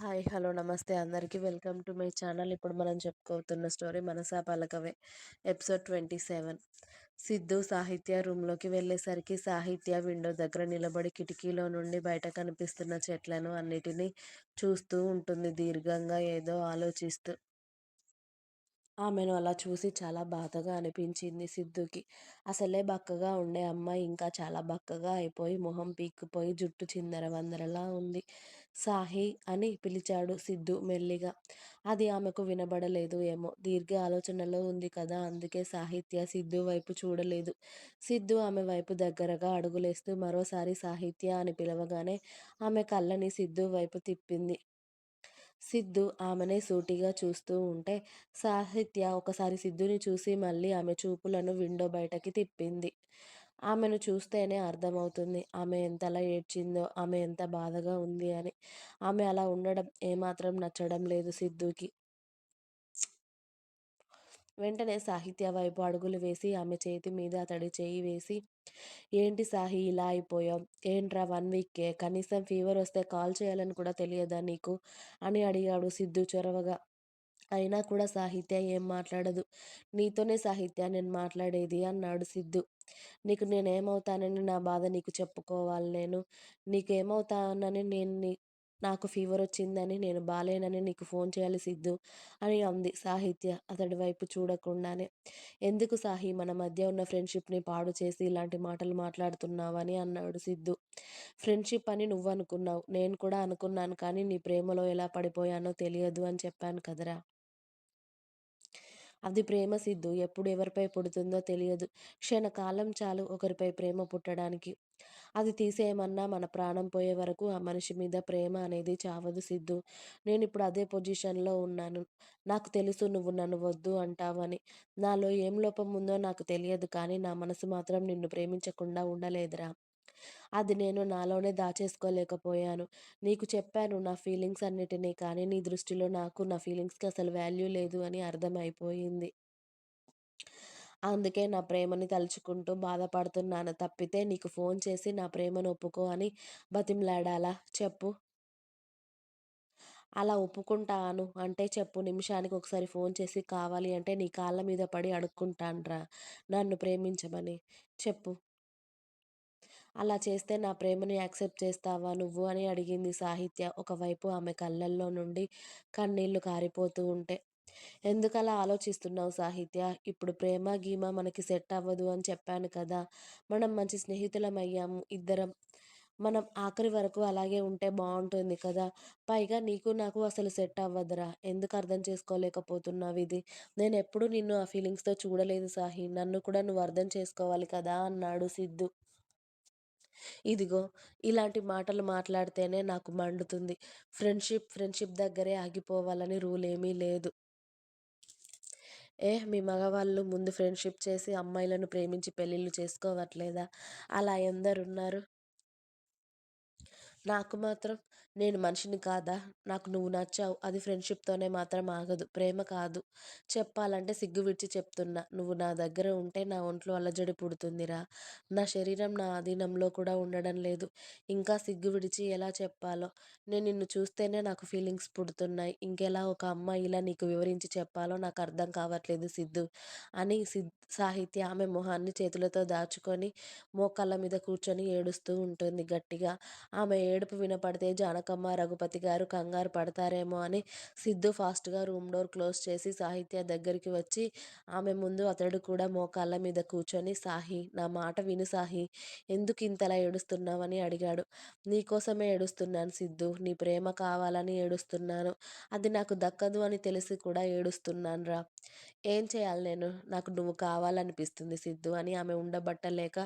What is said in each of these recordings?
Hi hello నమస్తే అందరికీ. Welcome to my channel. ఇప్పుడు మనం చెప్పుకోతున్న story Manasa Palakave. Episode twenty seven. Siddhu Sahithya రూమ్లోకి వెళ్ళేసరికి సాహిత్య విండో దగ్గర నిలబడి కిటికీలో నుండి బయట కనిపిస్తున్న చెట్లను అన్నిటినీ చూస్తూ ఉంటుంది. దీర్ఘంగా ఏదో ఆలోచిస్తూ. ఆమెను అలా చూసి చాలా బాధగా అనిపించింది సిద్ధుకి. అసలే బక్కగా ఉండే అమ్మాయి ఇంకా చాలా బక్కగా అయిపోయి మొహం పీక్కుపోయి జుట్టు చిందర వందరలా ఉంది. సాహి అని పిలిచాడు సిద్ధు మెల్లిగా. అది ఆమెకు వినబడలేదు ఏమో. దీర్ఘ ఆలోచనలో ఉంది కదా అందుకే సాహిత్య సిద్ధు వైపు చూడలేదు. సిద్ధు ఆమె వైపు దగ్గరగా అడుగులేస్తూ మరోసారి సాహిత్య అని పిలవగానే ఆమె కళ్ళని సిద్ధు వైపు తిప్పింది. సిద్ధు ఆమెనే సూటిగా చూస్తూ ఉంటే సాహిత్య ఒకసారి సిద్ధుని చూసి మళ్ళీ ఆమె చూపులను విండో బయటకి తిప్పింది. ఆమెను చూస్తేనే అర్థమవుతుంది ఆమె ఎంతలా ఏడ్చిందో, ఆమె ఎంత బాధగా ఉంది అని. ఆమె అలా ఉండడం ఏమాత్రం నచ్చడం లేదు సిద్ధుకి. వెంటనే సాహిత్య వైపు అడుగులు వేసి ఆమె చేతి మీద అతడి చేయి వేసి ఏంటి సాహి ఇలా అయిపోయాం ఏంట్రా వన్ వీక్కే కనీసం ఫీవర్ వస్తే కాల్ చేయాలని కూడా తెలియదా నీకు? అని అడిగాడు సిద్ధు చొరవగా. అయినా కూడా సాహిత్య ఏం మాట్లాడదు. నీతోనే సాహిత్య నేను మాట్లాడేది అన్నాడు సిద్ధు. నీకు నేనేమవుతానని నా బాధ నీకు చెప్పుకోవాలి నేను? నీకేమవుతానని నేను నీ నాకు ఫీవర్ వచ్చిందని, నేను బాలేనని నీకు ఫోన్ చేయాలి సిద్ధు అని అంది సాహిత్య అతడి వైపు చూడకుండానే. ఎందుకు సాహి మన మధ్య ఉన్న ఫ్రెండ్షిప్ని పాడు చేసి ఇలాంటి మాటలు మాట్లాడుతున్నావని అన్నాడు సిద్ధు. ఫ్రెండ్షిప్ అని నువ్వు అనుకున్నావు నేను కూడా అనుకున్నాను కానీ నీ ప్రేమలో ఎలా పడిపోయానో తెలియదు అని చెప్పాను కదరా! అది ప్రేమ సిద్ధు ఎప్పుడు ఎవరిపై పుడుతుందో తెలియదు. క్షణకాలం చాలు ఒకరిపై ప్రేమ పుట్టడానికి. అది తీసేయమన్నా మన ప్రాణం పోయే వరకు ఆ మనిషి మీద ప్రేమ అనేది చావదు సిద్దు నేను ఇప్పుడు అదే పొజిషన్లో ఉన్నాను. నాకు తెలుసు నువ్వు నన్ను వద్దు అంటావని. నాలో ఏం లోపం ఉందో నాకు తెలియదు కానీ నా మనసు మాత్రం నిన్ను ప్రేమించకుండా ఉండలేదురా! అది నేను నాలోనే దాచేసుకోలేకపోయాను. నీకు చెప్పాను నా ఫీలింగ్స్ అన్నిటినీ కానీ నీ దృష్టిలో నాకు నా ఫీలింగ్స్కి అసలు వాల్యూ లేదు అని అర్థం అయిపోయింది. అందుకే నా ప్రేమని తలుచుకుంటూ బాధపడుతున్నాను తప్పితే నీకు ఫోన్ చేసి నా ప్రేమను ఒప్పుకో అని బతిమలాడాలా చెప్పు. అలా ఒప్పుకుంటాను అంటే చెప్పు నిమిషానికి ఒకసారి ఫోన్ చేసి కావాలి అంటే నీ కాళ్ళ మీద పడి అడుక్కుంటాన్రా నన్ను ప్రేమించమని. చెప్పు. అలా చేస్తే నా ప్రేమని యాక్సెప్ట్ చేస్తావా నువ్వు అని అడిగింది సాహిత్య ఒకవైపు ఆమె కళ్ళల్లో నుండి కన్నీళ్ళు కారిపోతూ ఉంటే. ఎందుకలా ఆలోచిస్తున్నావు సాహిత్య ఇప్పుడు ప్రేమ గీమ మనకి సెట్ అవ్వదు అని చెప్పాను కదా! మనం మంచి స్నేహితులం అయ్యాము ఇద్దరం. మనం ఆఖరి వరకు అలాగే ఉంటే బాగుంటుంది కదా! పైగా నీకు నాకు అసలు సెట్ అవ్వదురా! ఎందుకు అర్థం చేసుకోలేకపోతున్నావు ఇది నేను ఎప్పుడు నిన్ను ఆ ఫీలింగ్స్తో చూడలేదు సాహి నన్ను కూడా నువ్వు అర్థం చేసుకోవాలి కదా అన్నాడు సిద్ధు. ఇదిగో ఇలాంటి మాటలు మాట్లాడితేనే నాకు మండుతుంది. ఫ్రెండ్షిప్ ఫ్రెండ్షిప్ దగ్గరే ఆగిపోవాలని రూలేమీ లేదు. ఏ మీ మగవాళ్ళు ముందు ఫ్రెండ్షిప్ చేసి అమ్మాయిలను ప్రేమించి పెళ్ళిళ్ళు చేసుకోవట్లేదా? అలా ఎందరున్నారు? నాకు మాత్రం నేను మనిషిని కాదా? నాకు నువ్వు నచ్చావు. అది ఫ్రెండ్షిప్తోనే మాత్రం ఆగదు. ప్రేమ కాదు. చెప్పాలంటే సిగ్గు విడిచి చెప్తున్నా. నువ్వు నా దగ్గర ఉంటే నా ఒంట్లో అలజడి పుడుతుందిరా! నా శరీరం నా ఆధీనంలో కూడా ఉండడం లేదు. ఇంకా సిగ్గు విడిచి ఎలా చెప్పాలో? నేను నిన్ను చూస్తేనే నాకు ఫీలింగ్స్ పుడుతున్నాయి. ఇంకెలా ఒక అమ్మాయి ఇలా నీకు వివరించి చెప్పాలో నాకు అర్థం కావట్లేదు సిద్ధు అని సాహిత్య ఆమె మొహాన్ని చేతులతో దాచుకొని మోకాళ్ళ మీద కూర్చొని ఏడుస్తూ ఉంటుంది గట్టిగా. ఆమె ఏడుపు వినపడితే జానకమ్మ, రఘుపతి గారు కంగారు పడతారేమో అని సిద్ధు ఫాస్ట్గా రూమ్ డోర్ క్లోజ్ చేసి సాహిత్య దగ్గరికి వచ్చి ఆమె ముందు అతడు కూడా మోకాళ్ళ మీద కూర్చొని సాహి నా మాట విను సాహి ఎందుకు ఇంతలా ఏడుస్తున్నావని అడిగాడు. నీకోసమే ఏడుస్తున్నాను సిద్ధు నీ ప్రేమ కావాలని ఏడుస్తున్నాను. అది నాకు దక్కదు అని తెలిసి కూడా ఏడుస్తున్నాన్రా! ఏం చేయాలి నేను? నాకు నువ్వు కావాలనిపిస్తుంది సిద్ధు అని ఆమె ఉండబట్టలేక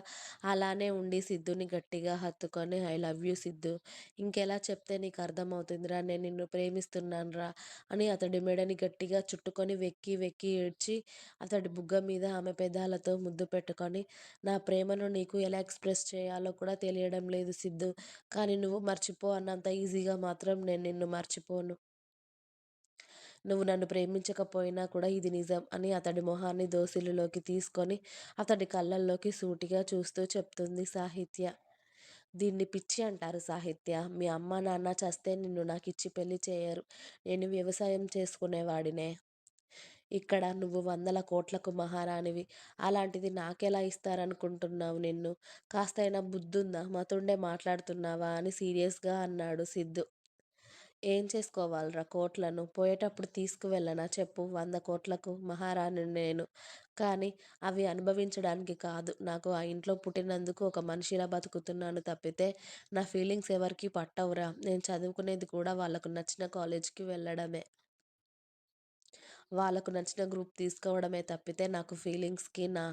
అలానే ఉండి సిద్ధుని గట్టిగా హత్తుకొని ఐ లవ్ యూ సిద్ధు ఇంకెలా చెప్తే నీకు అర్థమవుతుందిరా నేను నిన్ను ప్రేమిస్తున్నానురా అని అతడి మెడని గట్టిగా చుట్టుకొని వెక్కి వెక్కి ఏడ్చి అతడి బుగ్గ మీద ఆమె పెదాలతో ముద్దు పెట్టుకొని నా ప్రేమను నీకు ఎలా ఎక్స్ప్రెస్ చేయాలో కూడా తెలియడం లేదు సిద్ధు కానీ నువ్వు మర్చిపో అన్నంత ఈజీగా మాత్రం నేను నిన్ను మర్చిపోను. నువ్వు నన్ను ప్రేమించకపోయినా కూడా ఇది నిజం అని అతడి మొహాన్ని దోసిలిలోకి తీసుకొని అతడి కళ్ళల్లోకి సూటిగా చూస్తూ చెప్తుంది సాహిత్య. దీన్ని పిచ్చి అంటారు సాహిత్య. మీ అమ్మ నాన్న చస్తే నిన్ను నాకు ఇచ్చి పెళ్ళి చేయరు. నేను వ్యవసాయం చేసుకునేవాడినే. ఇక్కడ నువ్వు వందల కోట్లకు మహారాణివి. అలాంటిది నాకెలా ఇస్తారనుకుంటున్నావు నిన్ను? కాస్తైనా బుద్ధుందా? మతుండే మాట్లాడుతున్నావా అని సీరియస్గా అన్నాడు సిద్ధు. ఏం చేసుకోవాలరా కోట్లను? పోయేటప్పుడు తీసుకువెళ్ళనా చెప్పు వంద కోట్లకు మహారాణిని నేను. కానీ అవి అనుభవించడానికి కాదు. నాకు ఆ ఇంట్లో పుట్టినందుకు ఒక మనిషిలా బతుకుతున్నాను తప్పితే నా ఫీలింగ్స్ ఎవరికీ పట్టవురా. నేను చదువుకునేది కూడా వాళ్ళకు నచ్చిన కాలేజీకి వెళ్ళడమే వాళ్ళకు నచ్చిన గ్రూప్ తీసుకోవడమే తప్పితే నాకు ఫీలింగ్స్కి, నా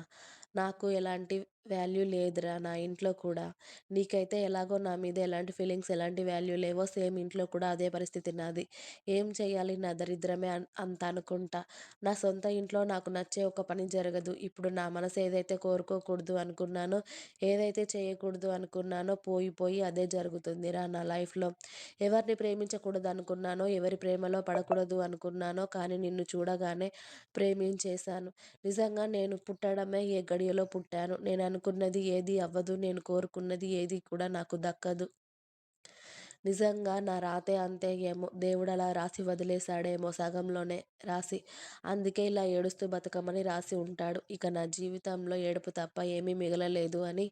నాకు ఎలాంటి వాల్యూ లేదురా నా ఇంట్లో కూడా. నీకైతే ఎలాగో నా మీద ఎలాంటి ఫీలింగ్స్, ఎలాంటి వాల్యూ లేవో సేమ్ ఇంట్లో కూడా అదే పరిస్థితి నాది. ఏం చేయాలి నా దరిద్రమే అంత అనుకుంటా. నా సొంత ఇంట్లో నాకు నచ్చే ఒక పని జరగదు. ఇప్పుడు నా మనసు ఏదైతే కోరుకోకూడదు అనుకున్నానో, ఏదైతే చేయకూడదు అనుకున్నానో పోయి పోయి అదే జరుగుతుందిరా నా లైఫ్లో. ఎవరిని ప్రేమించకూడదు అనుకున్నానో ఎవరి ప్రేమలో పడకూడదు అనుకున్నానో కానీ నిన్ను చూడగానే ప్రేమించేశాను. నిజంగా నేను పుట్టడమే ఏ గడియలో పుట్టాను. నేను అనుకున్నది ఏది అవ్వదు. నేను కోరుకున్నది ఏదీ కూడా నాకు దక్కదు. నిజంగా నా రాతే అంతే ఏమో! దేవుడలా రాసి వదిలేశాడేమో సగంలోనే రాసి. అందుకే ఇలా ఏడుస్తూ బతకమని రాసి ఉంటాడు. ఇక నా జీవితంలో ఏడుపు తప్ప ఏమీ మిగలలేదు అని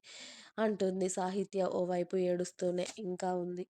అంటుంది సాహిత్య ఓవైపు ఏడుస్తూనే. ఇంకా ఉంది